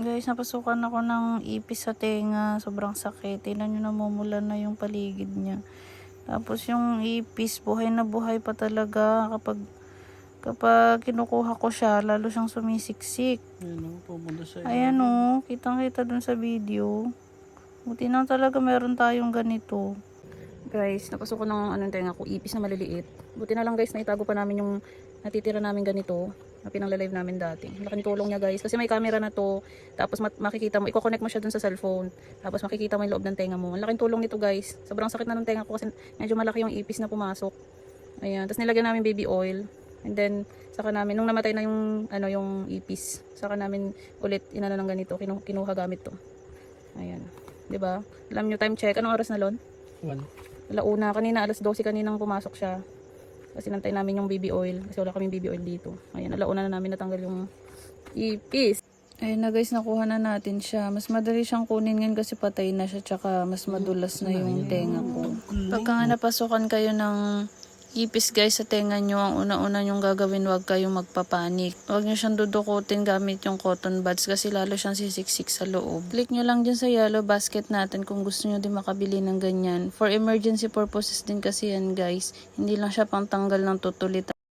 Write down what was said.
Guys, napasukan ako ng ipis sa tenga. Sobrang sakit. Tingnan nyo namumula na yung paligid niya. Tapos yung ipis, buhay na buhay pa talaga. Kapag kapag kinukuha ko siya, lalo siyang sumisiksik. Ayan o, pupunta sa Ayan o, kitang kita dun sa video. Buti na talaga meron tayong ganito. Guys, napasok ko ng anong tenga ko, ipis na maliliit. Buti na lang guys, naitago pa namin yung natitira namin ganito na pinanglalive namin dati. Laking tulong niya guys. Kasi may camera na to. Tapos makikita mo, i-connect mo siya dun sa cellphone. Tapos makikita mo yung loob ng tenga mo. Ang laking tulong nito guys. Sobrang sakit na ng tenga ko kasi medyo malaki yung ipis na pumasok. Ayan. Tapos nilagyan namin baby oil. And then, saka namin, nung namatay na yung, ano, yung ipis, saka namin ulit, inano ng ganito, kinu kinuha gamit to. Ayan. 'Di ba? Alam nyo, time check. Anong oras na, Lon? One. Alauna, kanina alas 12 kaninang pumasok siya. Kasi nantay namin yung baby oil. Kasi wala kaming baby oil dito. Ayan, alauna na namin natanggal yung ipis. Ayun na guys, nakuha na natin siya. Mas madali siyang kunin ngayon kasi patay na siya. Tsaka mas madulas na yung tenga ko. Pagka nga napasukan kayo ng ipis guys sa tenga nyo, ang una-una yung gagawin, huwag kayong magpapanik. Huwag nyo siyang dudukutin gamit yung cotton buds kasi lalo siyang sisiksik sa loob. Click nyo lang dyan sa yellow basket natin kung gusto nyo din makabili ng ganyan. For emergency purposes din kasi yan guys. Hindi lang siya pang tanggal ng tutulit